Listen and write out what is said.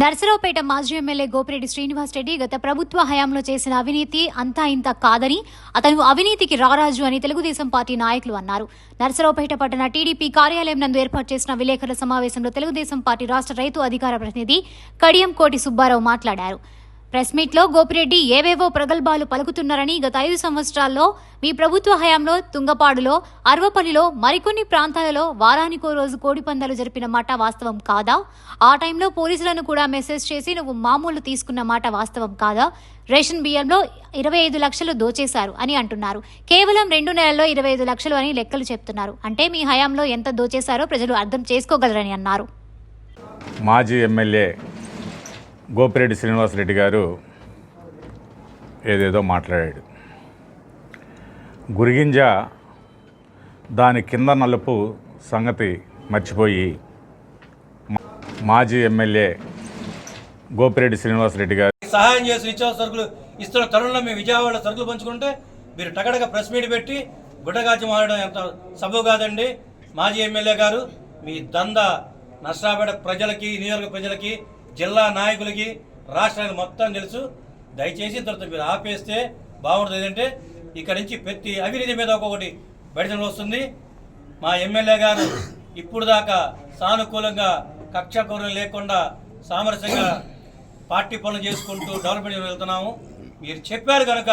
నర్సరావుపేట మాజీ ఎమ్మెల్యే గోపిరెడ్డి శ్రీనివాస్ రెడ్డి గత ప్రభుత్వ హయాంలో చేసిన అవినీతి అంతా ఇంత కాదని అతను అవినీతికి రారాజు అని తెలుగుదేశం పార్టీ నాయకులు అన్నారు. నర్సరావుపేట పట్టణ టీడీపీ కార్యాలయం నందు ఏర్పాటు చేసిన విలేకరుల సమావేశంలో తెలుగుదేశం పార్టీ రాష్ట్ర రైతు అధికార ప్రతినిధి కడియం కోటి సుబ్బారావు మాట్లాడారు. ప్రెస్ మీట్లో గోపిరెడ్డి ఏవేవో ప్రగల్భాలు పలుకుతున్నారని గత ఐదు సంవత్సరాల్లో మీ ప్రభుత్వ హయాంలో తుంగపాడులో అర్వపల్లిలో మరికొన్ని ప్రాంతాలలో వారానికో రోజు కోడిపందాలు జరిపిన మాట వాస్తవం కాదా? ఆ టైంలో పోలీసులను కూడా మెసేజ్ చేసి నువ్వు మామూలు తీసుకున్న మాట వాస్తవం కాదా? రేషన్ బియ్యంలో ఇరవై ఐదు లక్షలు దోచేశారు అని అంటున్నారు. కేవలం రెండు నెలల్లో ఇరవై ఐదు లక్షలు అని లెక్కలు చెప్తున్నారు. అంటే మీ హయాంలో ఎంత దోచేశారో ప్రజలు అర్థం చేసుకోగలరని అన్నారు. మాజీ ఎమ్మెల్యే గోపిరెడ్డి శ్రీనివాసరెడ్డి గారు ఏదేదో మాట్లాడాడు. గురిగింజ దాని కింద నలుపు సంగతి మర్చిపోయి మాజీ ఎమ్మెల్యే గోపిరెడ్డి శ్రీనివాసరెడ్డి గారు సహాయం చేసి నిత్యావసర సరుకులు ఇస్తున్న తరుణంలో మేము విజయవాడ సరుకులు పంచుకుంటే మీరు టగడగా ప్రెస్ మీట్ పెట్టి గుడ్డగాచి మారడం ఎంత సబు కాదండి. మాజీ ఎమ్మెల్యే గారు మీ దంద నష్టాపేట ప్రజలకి నియోజక ప్రజలకి జిల్లా నాయకులకి రాష్ట్రానికి మొత్తం తెలుసు. దయచేసి తర్వాత మీరు ఆపేస్తే బాగుంటుంది. ఏంటంటే ఇక్కడ నుంచి ప్రతి అవినీతి మీద ఒక్కొక్కటి బయటకు వస్తుంది. మా ఎమ్మెల్యే గారు ఇప్పుడు దాకా సానుకూలంగా కక్షకూరం లేకుండా సామరస్యంగా పార్టీ పనులు చేసుకుంటూ డెవలప్మెంట్ వెళ్తున్నాము. మీరు చెప్పారు కనుక